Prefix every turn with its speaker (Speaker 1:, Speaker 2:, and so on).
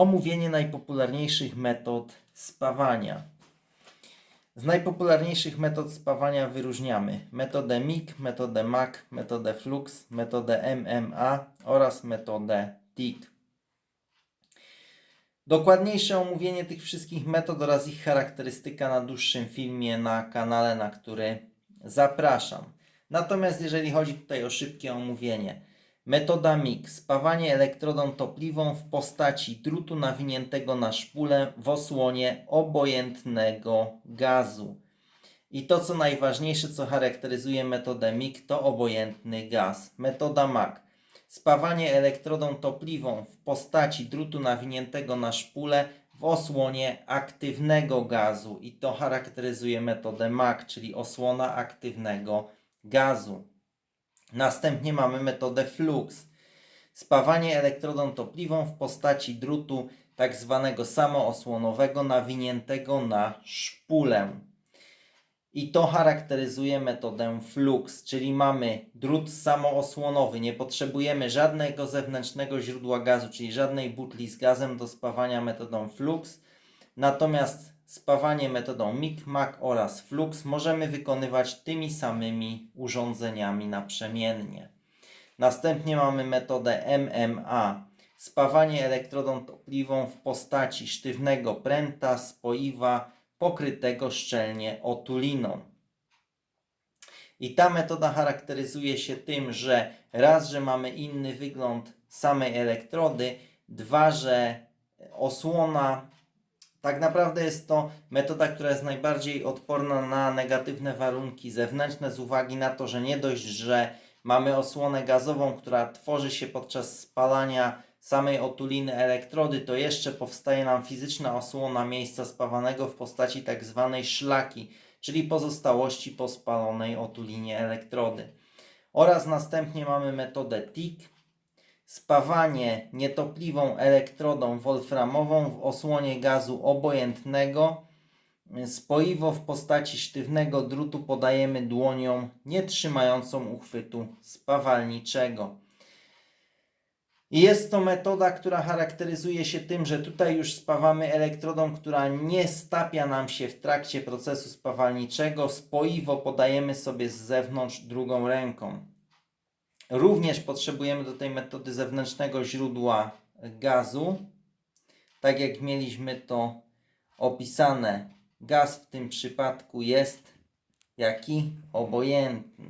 Speaker 1: Omówienie najpopularniejszych metod spawania. Z najpopularniejszych metod spawania wyróżniamy metodę MIG, metodę MAC, metodę FLUX, metodę MMA oraz metodę TIG. Dokładniejsze omówienie tych wszystkich metod oraz ich charakterystyka na dłuższym filmie na kanale, na który zapraszam. Natomiast jeżeli chodzi tutaj o szybkie omówienie, metoda MIG, spawanie elektrodą topliwą w postaci drutu nawiniętego na szpulę w osłonie obojętnego gazu. I to co najważniejsze, co charakteryzuje metodę MIG, to obojętny gaz. Metoda MAC. Spawanie elektrodą topliwą w postaci drutu nawiniętego na szpulę w osłonie aktywnego gazu. I to charakteryzuje metodę MAC, czyli osłona aktywnego gazu. Następnie mamy metodę flux. Spawanie elektrodą topliwą w postaci drutu tak zwanego samoosłonowego nawiniętego na szpulę. I to charakteryzuje metodę flux, czyli mamy drut samoosłonowy. Nie potrzebujemy żadnego zewnętrznego źródła gazu, czyli żadnej butli z gazem do spawania metodą flux. Natomiast spawanie metodą MIG, MAC oraz flux możemy wykonywać tymi samymi urządzeniami naprzemiennie. Następnie mamy metodę MMA. Spawanie elektrodą topliwą w postaci sztywnego pręta, spoiwa pokrytego szczelnie otuliną. I ta metoda charakteryzuje się tym, że raz, że mamy inny wygląd samej elektrody, dwa, że osłona tak naprawdę jest to metoda, która jest najbardziej odporna na negatywne warunki zewnętrzne z uwagi na to, że nie dość, że mamy osłonę gazową, która tworzy się podczas spalania samej otuliny elektrody, to jeszcze powstaje nam fizyczna osłona miejsca spawanego w postaci tak zwanej szlaki, czyli pozostałości po spalonej otulinie elektrody. Oraz następnie mamy metodę TIG, spawanie nietopliwą elektrodą wolframową w osłonie gazu obojętnego. Spoiwo w postaci sztywnego drutu podajemy dłonią nie trzymającą uchwytu spawalniczego. I Jest to metoda, która charakteryzuje się tym, że tutaj już spawamy elektrodą, która nie stapia nam się w trakcie procesu spawalniczego. Spoiwo podajemy sobie z zewnątrz drugą ręką. Również potrzebujemy do tej metody zewnętrznego źródła gazu. Tak jak mieliśmy to opisane, gaz w tym przypadku jest jaki? Obojętny.